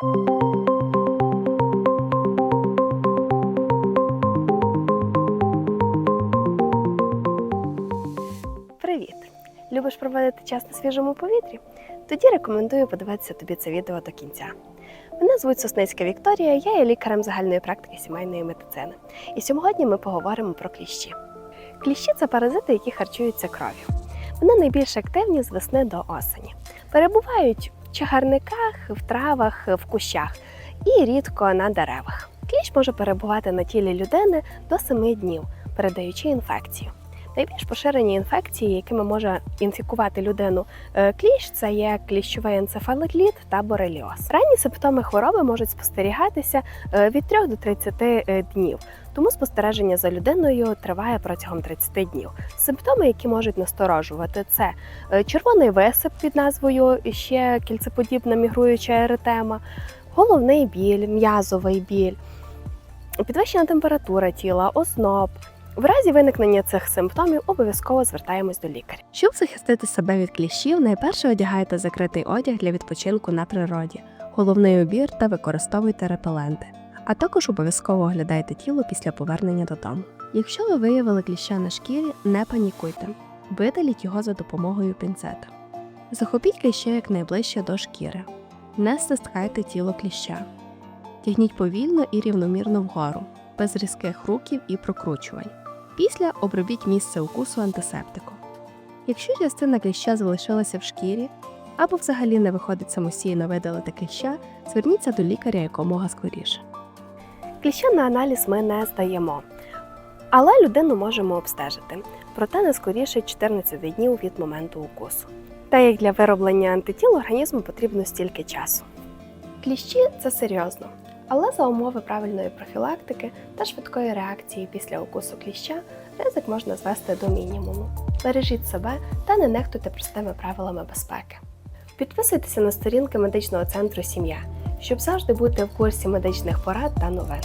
Привіт! Любиш проводити час на свіжому повітрі? Тоді рекомендую подивитися тобі це відео до кінця. Мене звуть Сосницька Вікторія, я є лікарем загальної практики сімейної медицини. І сьогодні ми поговоримо про кліщі. Кліщі це паразити, які харчуються кров'ю. Вони найбільш активні з весни до осені. Перебувають чагарниках, в травах, в кущах і рідко на деревах. Кліщ може перебувати на тілі людини до 7 днів, передаючи інфекцію. Найбільш поширені інфекції, якими може інфікувати людину е, кліщ, це є кліщовий енцефалит та бореліоз. Ранні симптоми хвороби можуть спостерігатися е, від 3 до 30 е, днів. Тому спостереження за людиною триває протягом 30 днів. Симптоми, які можуть насторожувати, це червоний висип під назвою ще кільцеподібна мігруюча еретема, головний біль, м'язовий біль, підвищена температура тіла, озноб. В разі виникнення цих симптомів обов'язково звертаємось до лікаря. Щоб захистити себе від кліщів, найперше одягайте закритий одяг для відпочинку на природі, головний убір та використовуйте репеленти. А також обов'язково оглядайте тіло після повернення додому. Якщо ви виявили кліща на шкірі, не панікуйте, видаліть його за допомогою пінцета. Захопіть кліща якнайближче до шкіри. Не стискайте тіло кліща. Тягніть повільно і рівномірно вгору, без різких руків і прокручувань. Після обробіть місце укусу антисептиком. Якщо частина кліща залишилася в шкірі або взагалі не виходить самостійно видалити кліща, зверніться до лікаря якомога скоріше. Кліща на аналіз ми не здаємо, але людину можемо обстежити, проте не скоріше 14 днів від моменту укусу. Та як для вироблення антитіл організму потрібно стільки часу. Кліщі це серйозно, але за умови правильної профілактики та швидкої реакції після укусу кліща ризик можна звести до мінімуму. Бережіть себе та не нехтуйте простими правилами безпеки. Підписуйтеся на сторінки медичного центру Сім'я, щоб завжди бути в курсі медичних порад та новин.